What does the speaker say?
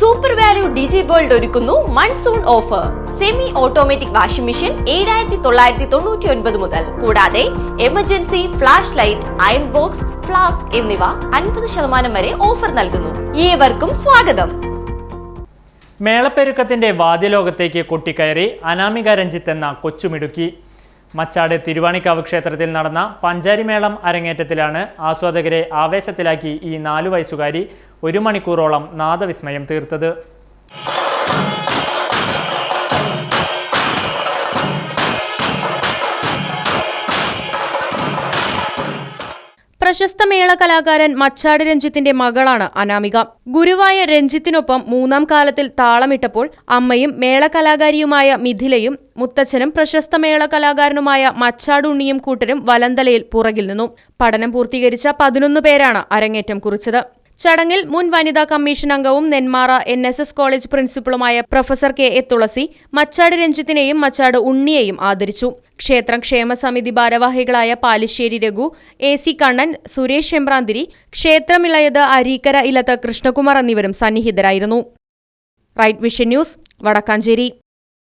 Super value ഡിജി world ഒരുക്കുന്നു monsoon offer semi automatic washing machine ഏഴായിരത്തി തൊള്ളായിരത്തി തൊണ്ണൂറ്റി ഒൻപത് മുതൽ. കൂടാതെ emergency flash light iron box flask എന്നിവ അൻപത് ശതമാനം വരെ ഓഫർ നൽകുന്നു. ഏവർക്കും സ്വാഗതം. മേളപ്പെരുക്കത്തിന്റെ വാദ്യലോകത്തേക്ക് കൊട്ടിക്കയറി അനാമിക രഞ്ജിത്ത് എന്ന കൊച്ചുമിടുക്കി. മച്ചാട് തിരുവാണിക്കാവ് ക്ഷേത്രത്തിൽ നടന്ന പഞ്ചാരിമേളം അരങ്ങേറ്റത്തിലാണ് ആസ്വാദകരെ ആവേശത്തിലാക്കി ഈ നാലു വയസ്സുകാരി ഒരു മണിക്കൂറോളം നാദവിസ്മയം തീർത്തത്. പ്രശസ്ത മേള കലാകാരൻ മച്ചാട് രഞ്ജിത്തിന്റെ മകളാണ് അനാമിക. ഗുരുവായ രഞ്ജിത്തിനൊപ്പം മൂന്നാം കാലത്തിൽ താളമിട്ടപ്പോൾ അമ്മയും മേള കലാകാരിയുമായ മിഥിലയും മുത്തച്ഛനും പ്രശസ്ത മേള കലാകാരനുമായ മച്ചാട് ഉണ്ണിയും കൂട്ടരും വലന്തലയിൽ പുറകിൽ നിന്നു. പഠനം പൂർത്തീകരിച്ച പതിനൊന്ന് പേരാണ് അരങ്ങേറ്റം കുറിച്ചത്. ചടങ്ങിൽ മുൻ വനിതാ കമ്മീഷൻ അംഗവും Nenmara N S S college പ്രിൻസിപ്പളുമായ professor K A Thulasi Machad രഞ്ജിത്തിനെയും Machad ഉണ്ണിയെയും ആദരിച്ചു. ക്ഷേത്രം ക്ഷേമസമിതി ഭാരവാഹികളായ പാലിശ്ശേരി രഘു എ സി കണ്ണൻ സുരേഷ് എമ്പ്രാന്തിരി ക്ഷേത്രമിളയത് അരീക്കര ഇലത്ത് കൃഷ്ണകുമാർ എന്നിവരും സന്നിഹിതരായിരുന്നു. Right Vision News Vadakkanchery.